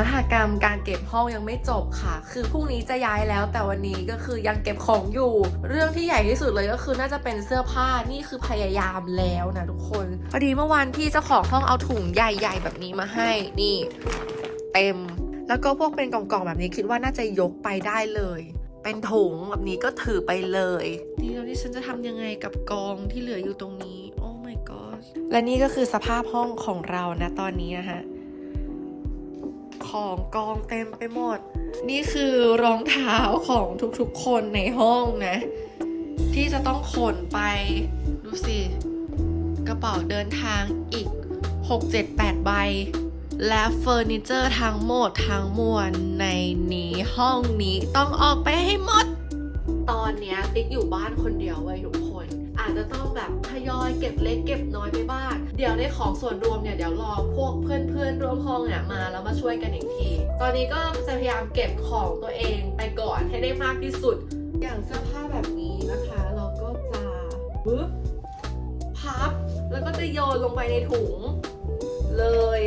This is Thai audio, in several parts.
รมการเก็บห้องยังไม่จบค่ะ คือพรุ่งนี้จะย้ายแล้ว แต่วันนี้ก็คือยังเก็บของอยู่ เรื่องที่ใหญ่ที่สุดเลยก็คือน่าจะเป็นเสื้อผ้านี่คือพยายามแล้วนะทุกคนพอดีเมื่อวานพี่เจ้าของห้องเอาถุงใหญ่ ๆ แบบนี้มาให้นี่ เต็ม แล้วก็พวกเป็นกล่องๆแบบนี้คิดว่าน่าจะยกไปได้เลย เป็นถุงแบบนี้ก็ถือไปเลยนี่แล้วที่ฉันจะทำยังไงกับกองที่เหลืออยู่ตรงนี้ โอ้ my god และนี่ก็คือสภาพห้องของเรานะตอนนี้นะฮะ ของกองเต็มไปหมด นี่คือรองเท้าของทุกๆคนในห้องนะ ที่จะต้องขนไป ดูสิ กระเป๋าเดินทางอีก 6 7 8 ใบ และเฟอร์นิเจอร์ทั้งหมดทั้งมวลในนี้ห้องนี้ต้องออกไปให้หมด ตอนเนี้ยติ๊กอยู่บ้านคนเดียวเว้ยทุกคน อาจจะต้องแบบทยอยเก็บเล็กเก็บน้อยไปบ้าง เดี๋ยวในของส่วนรวมเนี่ยเดี๋ยวรอพวกเพื่อนๆร่วมห้องเนี่ยมาแล้วมาช่วยกันอีกที ตอนนี้ก็จะพยายามเก็บของตัวเองไปก่อนให้ได้มากที่สุด อย่างเสื้อผ้าแบบนี้นะคะ เราก็จะปึ๊บพับ แล้วก็จะโยนลงไปในถุงเลย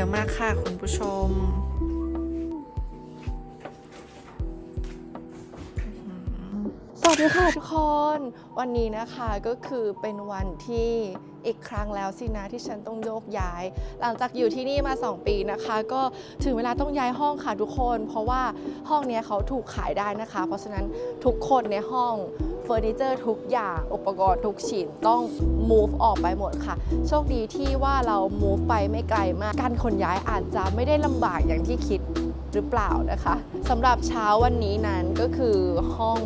เยอะมากค่ะคุณผู้ชม ค่ะทุกคน วันนี้นะคะก็คือเป็นวันที่อีกครั้งแล้วสินะที่ฉันต้องโยกย้าย หลังจากอยู่ที่นี่มา 2 ปีนะคะ ก็ถึงเวลาต้องย้ายห้องค่ะทุกคน เพราะว่าห้องนี้เขาถูกขายได้นะคะ เพราะฉะนั้นทุกคนในห้องเฟอร์นิเจอร์ทุกอย่าง อุปกรณ์ทุกชิ้นต้อง move ออกไปหมดค่ะ โชคดีที่ว่าเรา move ไปไม่ไกลมากการขนย้ายอาจจะไม่ได้ลำบากอย่างที่คิด หรือเปล่านะคะสำหรับเช้าวันนี้นั้นก็คือห้อง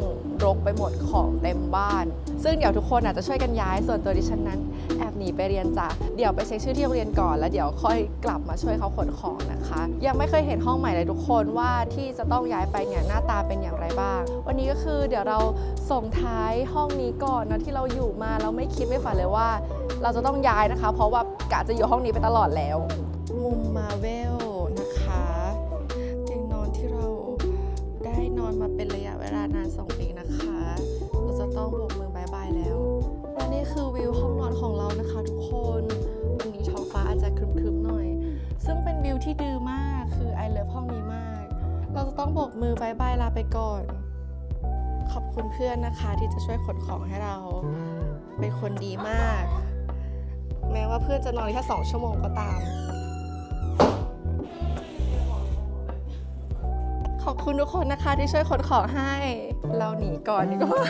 รกไปหมดของเต็มบ้าน ซึ่งเดี๋ยวทุกคนอาจจะช่วยกันย้ายส่วนตัวดิฉันนั้นแอบหนีไปเรียนจ้ะเดี๋ยวไปเช็คชื่อที่โรงเรียนก่อนแล้วเดี๋ยวค่อยกลับมาช่วยเขาขนของนะคะ ยังไม่เคยเห็นห้องใหม่เลยทุกคนว่าที่จะต้องย้ายไปเนี่ยหน้าตาเป็นอย่างไรบ้าง วันนี้ก็คือเดี๋ยวเราส่งท้ายห้องนี้ก่อนนะที่เราอยู่มาเราไม่คิดไม่ฝันเลยว่า เราจะต้องย้ายนะคะ เพราะว่ากะจะอยู่ห้องนี้ไปตลอดแล้ว มุมมาเวล มาเป็นระยะเวลานาน 2 ปีนะคะเราจะต้องโบกมือบายบายแล้วและนี่คือวิวห้องนอนของเรานะคะทุกคนวันนี้ท้องฟ้าอาจจะครึมๆหน่อย ซึ่งเป็นวิวที่ดือมากคือไอเลิฟห้องนี้มาก เราจะต้องโบกมือบายบายลาไปก่อน ขอบคุณเพื่อนนะคะที่จะช่วยขนของให้เราเป็นคนดีมาก แม้ว่าเพื่อนจะนอนแค่สองชั่วโมงก็ตาม ขอบคุณทุกคนนะคะที่ช่วยขนของให้ เราหนีก่อนดีกว่า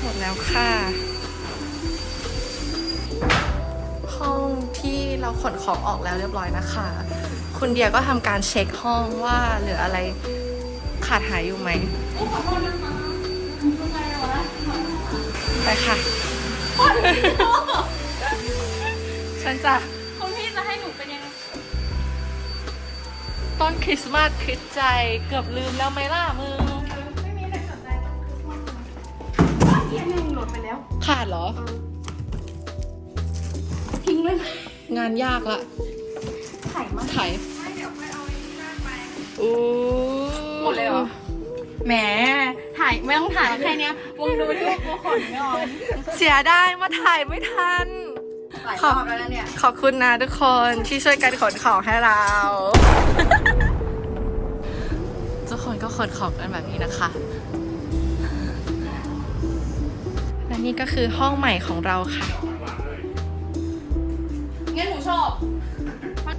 หมดแล้วค่ะ ห้องที่เราขนของออกแล้วเรียบร้อยนะคะ คุณเดียก็ทำการเช็คห้องว่าเหลืออะไรขาดหายอยู่ไหมไงวะไปค่ะฉันจะ ต้นคริสต์มาสคริสต์ใจเกือบลืมแล้วไหมล่ะมึง ไม่มีใครสนใจต้องคริสต์มาสทำไมเทียนหนึ่งหล่นไปแล้ว ขาดเหรอ ทิ้งเลยไหมงานยากละไข่มากไถไม่เดี๋ยวไปเอาไอ้นี่ได้ไป อู้หมดเลยเหรอ แหม ถ่ายไม่ต้องถ่ายแค่เนี้ยวงดูที่ว่ากูขนไม่ออกเสียได้มาถ่ายไม่ทัน หลายรอบแล้วนะเนี่ย ขอบคุณนะทุกคนที่ช่วยกันขนของให้เรา ทุกคนก็ขนของกันแบบนี้นะคะ และนี่ก็คือห้องใหม่ของเราค่ะ งั้นหนูชอบ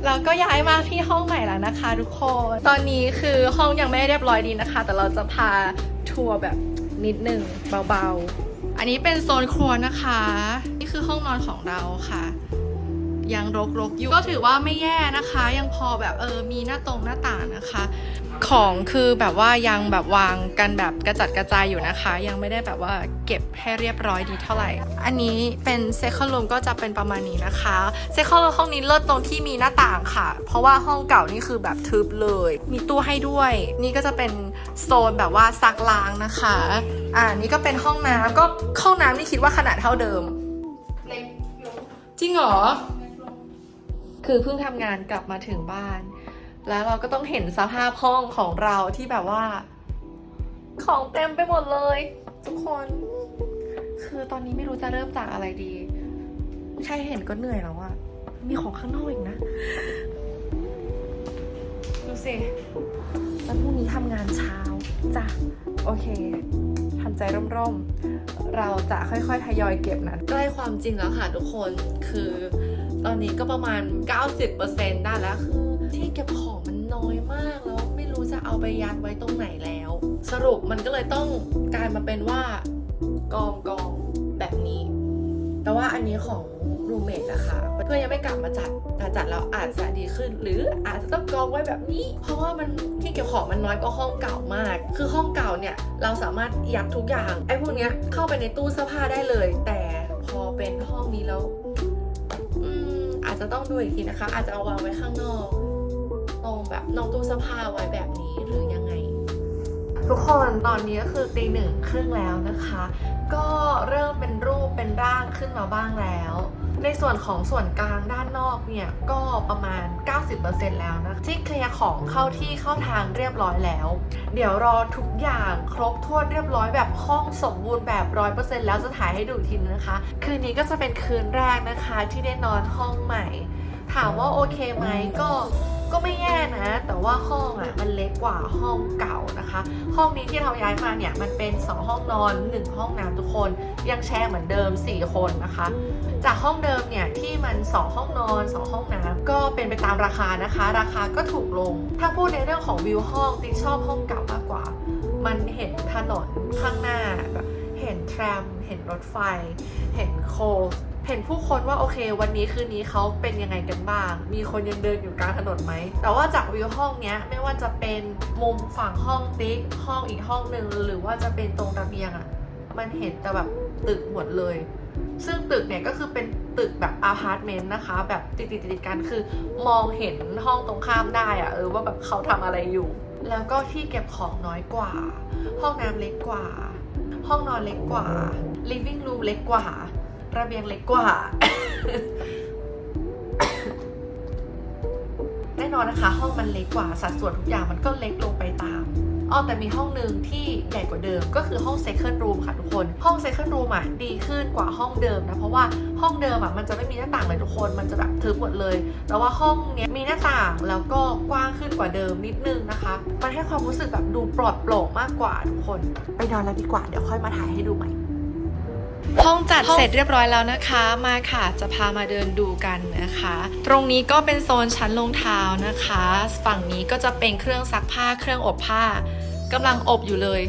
เราก็ย้ายมาที่ห้องใหม่แล้วนะคะ ทุกคน ตอนนี้คือห้องยังไม่เรียบร้อยดีนะคะ แต่เราจะพาทัวร์แบบนิดหนึ่งเบาๆ อันนี้เป็นโซนครัวนะคะนี่ คือห้องนอนของเราค่ะ ยังรกๆอยู่ก็ถือว่าไม่แย่นะคะ ยังพอแบบเออมีหน้าตรงหน้าต่างนะคะ ของคือแบบว่ายังแบบวางกันแบบกระจัดกระจายอยู่นะคะ ยังไม่ได้แบบว่าเก็บให้เรียบร้อยดีเท่าไหร่ อันนี้เป็นเซคัลรูมก็จะเป็นประมาณนี้นะคะเซคัลรูมห้องนี้เลิศตรงที่มีหน้าต่างค่ะ เพราะว่าห้องเก่านี่คือแบบทึบเลย มีตู้ให้ด้วย นี่ก็จะเป็นโซนแบบว่าซักล้างนะคะ อ่านี่ก็เป็นห้องน้ำก็ห้องน้ำนี่คิดว่าขนาดเท่าเดิม จริงเหรอ คือเพิ่งทำงานกลับมาถึงบ้าน แล้วเราก็ต้องเห็นสภาพห้องของเราที่แบบว่า ของเต็มไปหมดเลย ทุกคน คือตอนนี้ไม่รู้จะเริ่มจากอะไรดี แค่เห็นก็เหนื่อยแล้วอะมีของข้างนอกอีกนะ ดูสิแล้วพรุ่งนี้ทำงานเช้าจ้ะโอเค ทำใจร่มๆ เราจะค่อยๆ ทยอยเก็บนะใกล้ความจริงแล้วค่ะทุกคนคือตอนนี้ก็ประมาณ 90%ได้แล้วคือที่เก็บของมันน้อยมากแล้วไม่รู้จะเอาไปยัดไว้ตรงไหนแล้ว สรุปมันก็เลยต้องกลายมาเป็นว่ากองกองแบบนี้ แต่ว่าอันนี้ของรูเมทนะคะ เพื่อนยังไม่กลับมาจัดแต่จัดแล้วอาจจะดีขึ้น หรืออาจจะต้องกองไว้แบบนี้ เพราะว่ามันที่เก็บของมันน้อยกว่าห้องเก่ามาก คือห้องเก่าเนี่ยเราสามารถยัดทุกอย่างไอ้พวกเนี้ยเข้าไปในตู้เสื้อผ้าได้เลย แต่พอเป็นห้องนี้แล้วอืมอาจจะต้องดูอีกทีนะคะ อาจจะเอาวางไว้ข้างนอกตรงแบบนอกตู้เสื้อผ้าไว้แบบนี้หรือยังไง ทุกคนตอนนี้ก็คือตีหนึ่งครึ่งแล้วนะคะ ก็เริ่มเป็น นร่างขึ้นมาบ้างแล้ว ในส่วนของส่วนกลางด้านนอกเนี่ย ก็ประมาณ 90%แล้วนะที่เคลียร์ของเข้าที่เข้าทางเรียบร้อยแล้ว เดี๋ยวรอทุกอย่างครบถ้วนเรียบร้อยแบบห้องสมบูรณ์แบบร้อยเปอร์เซ็นต์แล้วจะถ่ายให้ดูทีนึงนะคะ คืนนี้ก็จะเป็นคืนแรกนะคะที่ได้นอนห้องใหม่ ถามว่าโอเคไหมก็ ก็ไม่แย่นะ แต่ว่าห้องอะมันเล็กกว่าห้องเก่านะคะ ห้องนี้ที่เราย้ายมาเนี่ยมันเป็น 2 ห้องนอน 1 ห้องน้ำทุกคน ยังแชร์เหมือนเดิม 4 คนนะคะ จากห้องเดิมเนี่ยที่มัน 2 ห้องนอน 2 ห้องน้ำก็เป็นไปตามราคานะคะ ราคาก็ถูกลง ถ้าพูดในเรื่องของวิวห้องติ๊กชอบห้องเก่ามากกว่า มันเห็นถนนข้างหน้าแบบ ห็นแทรม เห็นรถไฟ เห็นโคเห็นผู้คนว่าโอเค วันนี้คืนนี้เขาเป็นยังไงกันบ้าง มีคนยังเดินอยู่กลางถนนไหม แต่ว่าจากวิวห้องเนี้ยไม่ว่าจะเป็นมุมฝั่งห้องติ๊กห้องอีกห้องหนึ่งหรือว่าจะเป็นตรงระเบียงอะ่ะ มันเห็นแต่แบบตึกหมดเลย ซึ่งตึกเนี่ยก็คือเป็นตึกแบบอาพาร์ตเมนต์นะคะ แบบติดติดติดกันคือมองเห็นห้องตรงข้ามได้อะเออว่าแบบเขาทำอะไรอยู่ แล้วก็ที่เก็บของน้อยกว่า ห้องน้ำเล็กกว่า ห้องนอนเล็กกว่า living room เล็กกว่า ระเบียงเล็กกว่า แน่นอนนะคะ ห้องมันเล็กกว่า สัดส่วนทุกอย่างมันก็เล็กลงไปตาม อ๋อแต่มีห้องหนึ่งที่ใหญ่กว่าเดิม ก็คือห้องเซ c o n d room ค่ะทุกคน ห้องเซ c o n d room อะดีขึ้นกว่าห้องเดิมนะ เพราะว่าห้องเดิมอะมันจะไม่มีหน้าต่างเลยทุกคน มันจะแบบทึบหมดเลย แต่ว่าห้องเนี้ยมีหน้าต่างแล้วก็กว้างขึ้นกว่าเดิมนิดนึงนะคะ มันให้ความรู้สึกแบบดูปลอดโปร่งมากกว่าทุกคน ไปนอนแล้วดีกว่า เดี๋ยวค่อยมาถ่ายให้ดูใหม่ ห้องจัดเสร็จเรียบร้อยแล้วนะคะ มาค่ะจะพามาเดินดูกันนะคะ ตรงนี้ก็เป็นโซนชั้นรองเท้านะคะ ฝั่งนี้ก็จะเป็นเครื่องซักผ้าเครื่องอบผ้ากำลังอบอยู่เลย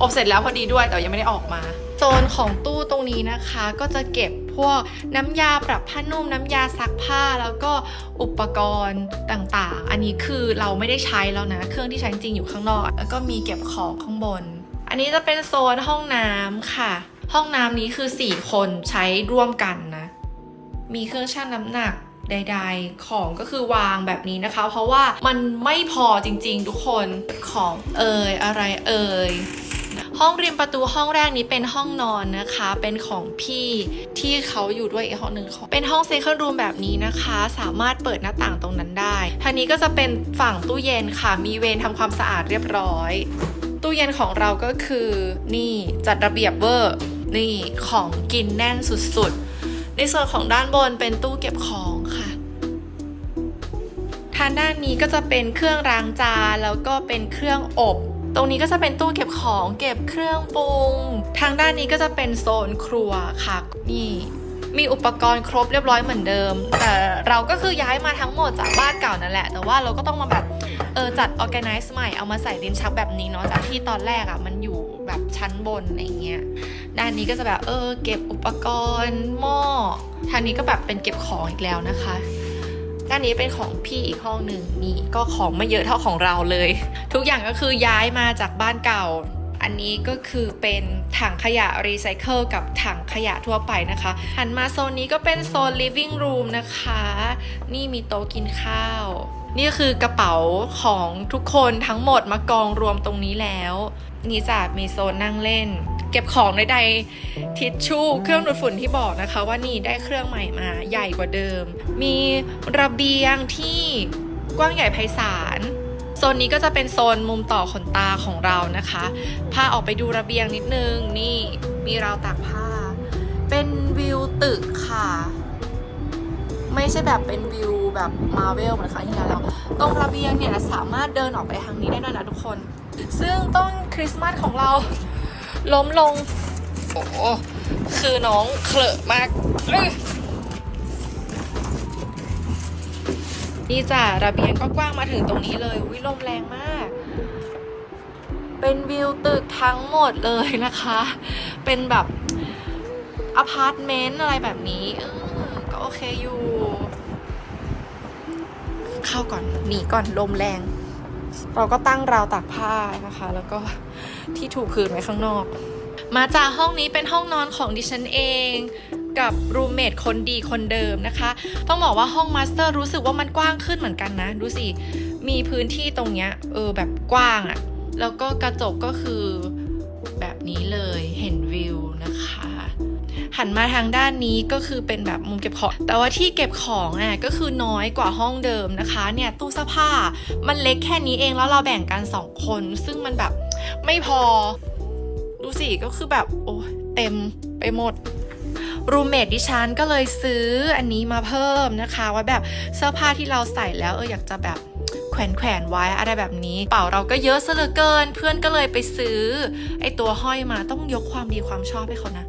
อบเสร็จแล้วพอดีด้วยแต่ยังไม่ได้ออกมาโซนของตู้ตรงนี้นะคะก็จะเก็บพวกน้ำยาปรับผ้านุ่มน้ำยาซักผ้าแล้วก็อุปกรณ์ต่างๆ อันนี้คือเราไม่ได้ใช้แล้วนะ เครื่องที่ใช้จริงอยู่ข้างนอก แล้วก็มีเก็บของข้างบน อันนี้จะเป็นโซนห้องน้ำค่ะ ห้องน้ำนี้คือ 4 คนใช้ร่วมกันนะ มีเครื่องชั่งน้ำหนักใดๆ ของก็คือวางแบบนี้นะคะ เพราะว่ามันไม่พอจริงๆ ทุกคนของเอ่ยอะไรเอ่ยห้องริมประตูห้องแรกนี้เป็นห้องนอนนะคะ เป็นของพี่ที่เขาอยู่ด้วยอีกห้องหนึ่งของเป็นห้องเซคันด์รูมแบบนี้นะคะ สามารถเปิดหน้าต่างตรงนั้นได้ทางนี้ก็จะเป็นฝั่งตู้เย็นค่ะ มีเวรทำความสะอาดเรียบร้อย ตู้เย็นของเราก็คือนี่จัดระเบียบเวอร์ นี่ของกินแน่นสุดๆ ในส่วนของด้านบนเป็นตู้เก็บของค่ะ ทางด้านนี้ก็จะเป็นเครื่องล้างจานแล้วก็เป็นเครื่องอบ ตรงนี้ก็จะเป็นตู้เก็บของเก็บเครื่องปรุง ทางด้านนี้ก็จะเป็นโซนครัวค่ะ นี่มีอุปกรณ์ครบเรียบร้อยเหมือนเดิม แต่เราก็คือย้ายมาทั้งหมดจากบ้านเก่านั่นแหละ แต่ว่าเราก็ต้องมาแบบเออจัด organize ใหม่เอามาใส่ลิ้นชักแบบนี้เนาะจากที่ตอนแรกอะ่ะมันอยู่ ชั้นบนอะไรเงี้ย ด้านนี้ก็จะแบบเออเก็บอุปกรณ์หม้อ ทางนี้ก็แบบเป็นเก็บของอีกแล้วนะคะ ด้านนี้เป็นของพี่อีกห้องหนึ่งนี่ก็ของไม่เยอะเท่าของเราเลย ทุกอย่างก็คือย้ายมาจากบ้านเก่า อันนี้ก็คือเป็นถังขยะรีไซเคิลกับถังขยะทั่วไปนะคะ หันมาโซนนี้ก็เป็นโซน living room นะคะ นี่มีโต๊ะกินข้าวนี่คือกระเป๋าของทุกคนทั้งหมดมากองรวมตรงนี้แล้ว นี่จะมีโซนนั่งเล่น เก็บของใดๆทิชชู่ เครื่องดูดฝุ่นที่บอกนะคะ ว่านี่ได้เครื่องใหม่มาใหญ่กว่าเดิม มีระเบียงที่กว้างใหญ่ไพศาลโซนนี้ก็จะเป็นโซนมุมต่อขนตาของเรานะคะพาออกไปดูระเบียงนิดนึงนี่มีราวตากผ้า เป็นวิวตึกค่ะ ไม่ใช่แบบเป็นวิวแบบมาเวลเหมือนครั้งที่แล้วตรงระเบียงเนี่ยสามารถเดินออกไปทางนี้ได้ด้วยนะทุกคน ซึ่งต้นคริสต์มาสของเรา ล้มลง โอ้คือน้องเคลอะมาก นี่จ้ะระเบียงก็กว้างมาถึงตรงนี้เลยวิลมแรงมาก เป็นวิวตึกทั้งหมดเลยนะคะ เป็นแบบอพาร์ตเมนต์อะไรแบบนี้เออก็โอเคอยู่ เข้าก่อนหนีก่อนลมแรง เราก็ตั้งราวตากผ้านะคะ แล้วก็ที่ถูพื้นไว้ข้างนอก มาจากห้องนี้เป็นห้องนอนของดิฉันเองกับรูมเมทคนดีคนเดิมนะคะ ต้องบอกว่าห้องมาสเตอร์รู้สึกว่ามันกว้างขึ้นเหมือนกันนะ ดูสิ มีพื้นที่ตรงเนี้ยเออแบบกว้างอะแล้วก็กระจกก็คือแบบนี้เลยเห็นวิวนะคะ หันมาทางด้านนี้ก็คือเป็นแบบมุมเก็บของ แต่ว่าที่เก็บของอะก็คือน้อยกว่าห้องเดิมนะคะเนี่ยตู้เสื้อผ้ามันเล็กแค่นี้เองแล้วเราแบ่งกันสองคน ซึ่งมันแบบไม่พอ ดูสิก็คือแบบโอ้เต็มไปหมดรูเมทดิฉันก็เลยซื้ออันนี้มาเพิ่มนะคะไว้แบบเสื้อผ้าที่เราใส่แล้วเอออยากจะแบบแขวนแขวนๆไว้อะไรแบบนี้ เป่าเราก็เยอะซะเหลือเกิน เพื่อนก็เลยไปซื้อ ไอตัวห้อยมาต้องยกความดีความชอบให้เขานะ